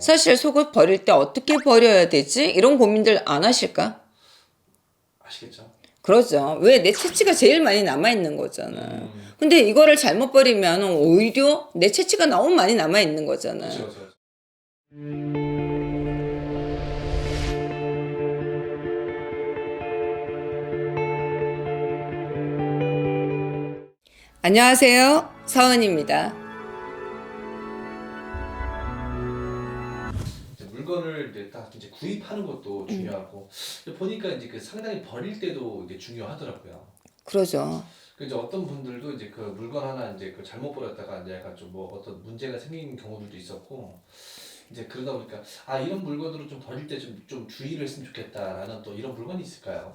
사실 속옷 버릴 때 어떻게 버려야 되지? 이런 고민들 안 하실까? 아시겠죠? 그러죠. 왜내 채취가 제일 많이 남아 있는 거잖아요. 근데 이거를 잘못 버리면 오히려 내 채취가 너무 많이 남아 있는 거잖아 요. 그렇죠, 그렇죠. 안녕하세요. 서은입니다. 물건을 이제 딱 이제 구입하는 것도 중요하고 근데 보니까 이제 그 상당히 버릴 때도 이제 중요하더라고요. 그러죠. 그 이제 어떤 분들도 이제 그 물건 하나 이제 그 잘못 버렸다가 이제 약간 좀 뭐 어떤 문제가 생긴 경우들도 있었고 이제 그러다 보니까 아 이런 물건으로 좀 버릴 때 좀 좀 주의를 했으면 좋겠다라는 또 이런 물건이 있을까요?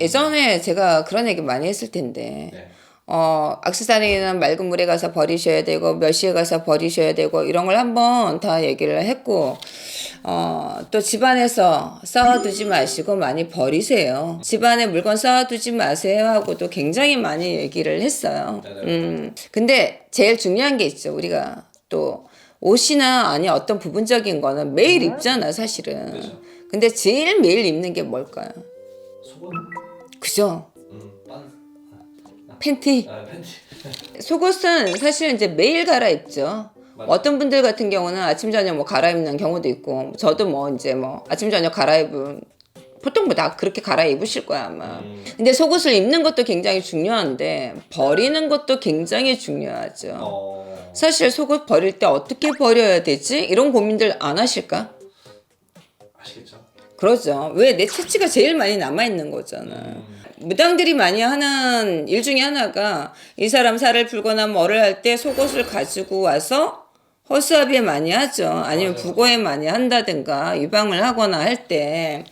예전에 제가 그런 얘기 많이 했을 텐데, 네. 어, 악세사리는 맑은 물에 가서 버리셔야 되고, 몇 시에 가서 버리셔야 되고, 이런 걸 한번 다 얘기를 했고, 어, 또 집안에서 쌓아두지 마시고 많이 버리세요. 집안에 물건 쌓아두지 마세요 하고도 굉장히 많이 얘기를 했어요. 맞아요. 음, 근데 제일 중요한 게 있죠. 우리가 또 옷이나 아니 어떤 부분적인 거는 매일 입잖아, 사실은. 그렇죠. 근데 제일 매일 입는 게 뭘까요? 그죠? 음, 빤 팬티. 아, 팬티. 속옷은 사실 이제 매일 갈아입죠. 어떤 분들 같은 경우는 아침 저녁 뭐 갈아입는 경우도 있고 저도 뭐 이제 뭐 아침 저녁 갈아입은 보통 뭐 다 그렇게 갈아입으실 거야 아마. 음. 근데 속옷을 입는 것도 굉장히 중요한데 버리는 것도 굉장히 중요하죠. 어. 사실 속옷 버릴 때 어떻게 버려야 되지? 이런 고민들 안 하실까? 아시겠죠? 그러죠. 왜 내 채취가 제일 많이 남아 있는 거잖아요. 음. 무당들이 많이 하는 일 중에 하나가 이 사람 살을 풀거나 뭐를 할 때 속옷을 가지고 와서 허수아비에 많이 하죠. 아니면 맞아요. 부고에 많이 한다든가 유방을 하거나 할 때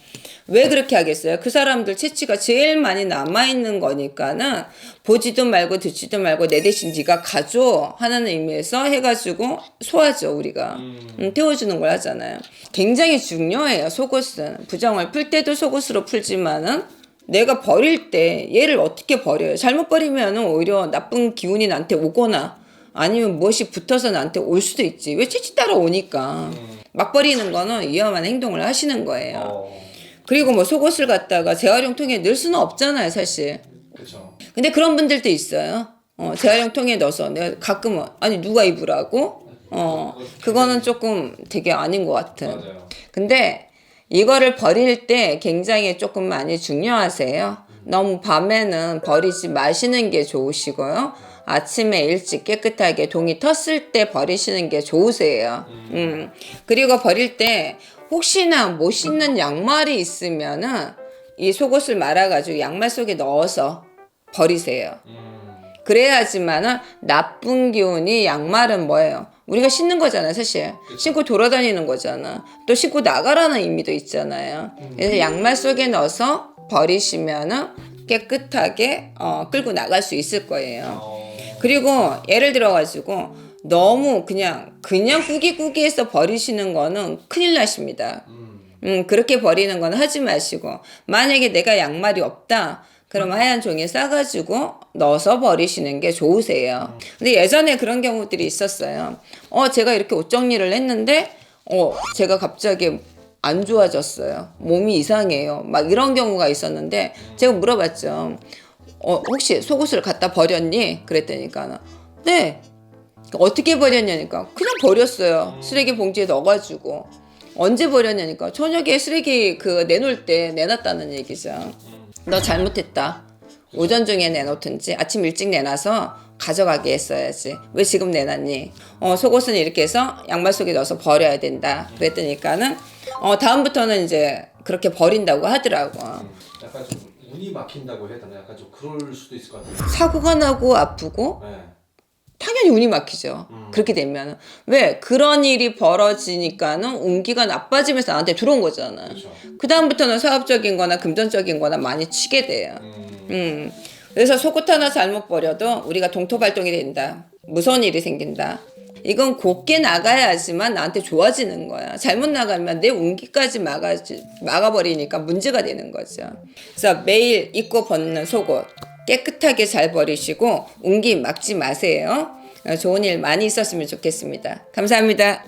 왜 그렇게 하겠어요? 그 사람들 채취가 제일 많이 남아 있는 거니까는 보지도 말고 듣지도 말고 내 대신 네가 가져 하는 의미에서 해가지고 소화죠 우리가 음, 태워주는 걸 하잖아요. 굉장히 중요해요 속옷은 부정을 풀 때도 속옷으로 풀지만은 내가 버릴 때 얘를 어떻게 버려요? 잘못 버리면 오히려 나쁜 기운이 나한테 오거나 아니면 무엇이 붙어서 나한테 올 수도 있지. 왜 채취 따라 오니까. 막 버리는 거는 위험한 행동을 하시는 거예요. 어. 그리고 뭐 속옷을 갖다가 재활용통에 넣을 수는 없잖아요, 사실. 그렇죠. 근데 그런 분들도 있어요. 어, 재활용통에 넣어서 내가 가끔은 아니 누가 입으라고? 어, 그거는 조금 되게 아닌 것 같은. 맞아요. 근데 이거를 버릴 때 굉장히 조금 많이 중요하세요. 너무 밤에는 버리지 마시는 게 좋으시고요. 아침에 일찍 깨끗하게 동이 텄을 때 버리시는 게 좋으세요. 음. 그리고 버릴 때 혹시나 못 신는 양말이 있으면은 이 속옷을 말아가지고 양말 속에 넣어서 버리세요. 음. 그래야지만은 나쁜 기운이 양말은 뭐예요? 우리가 신는 거잖아요, 사실. 신고 돌아다니는 거잖아. 또 신고 나가라는 의미도 있잖아요. 그래서 양말 속에 넣어서 버리시면은 깨끗하게 어, 끌고 나갈 수 있을 거예요. 어. 그리고 예를 들어 가지고 너무 그냥 그냥 꾸기꾸기해서 버리시는 거는 큰일 나십니다. 음. 음, 그렇게 버리는 건 하지 마시고 만약에 내가 양말이 없다. 그럼 하얀 종이에 싸가지고 넣어서 버리시는 게 좋으세요. 근데 예전에 그런 경우들이 있었어요. 어, 제가 이렇게 옷 정리를 했는데, 어, 제가 갑자기 안 좋아졌어요. 몸이 이상해요. 막 이런 경우가 있었는데, 제가 물어봤죠. 어, 혹시 속옷을 갖다 버렸니? 그랬더니까, 네. 어떻게 버렸냐니까, 그냥 버렸어요. 쓰레기 봉지에 넣어가지고. 언제 버렸냐니까, 저녁에 쓰레기 그 내놓을 때 내놨다는 얘기죠. 너 잘못했다. 오전 중에 내놓든지 아침 일찍 내놔서 가져가게 했어야지. 왜 지금 내놨니? 어, 속옷은 이렇게 해서 양말 속에 넣어서 버려야 된다. 그랬더니까는 어, 다음부터는 이제 그렇게 버린다고 하더라고. 약간 좀 운이 막힌다고 해야 되나? 약간 좀 그럴 수도 있을 것 같아요. 사고가 나고 아프고 네. 당연히 운이 막히죠. 그렇게 되면 왜 그런 일이 벌어지니까는 운기가 나빠지면서 나한테 들어온 거잖아. 그렇죠. 그 다음부터는 사업적인 거나 금전적인 거나 많이 치게 돼요. 음. 음. 그래서 속옷 하나 잘못 버려도 우리가 동토발동이 된다. 무서운 일이 생긴다. 이건 곱게 나가야지만 나한테 좋아지는 거야. 잘못 나가면 내 운기까지 막아, 막아버리니까 문제가 되는 거죠. 그래서 매일 입고 벗는 속옷 깨끗하게 잘 버리시고 운기 막지 마세요. 어, 좋은 일 많이 있었으면 좋겠습니다. 감사합니다.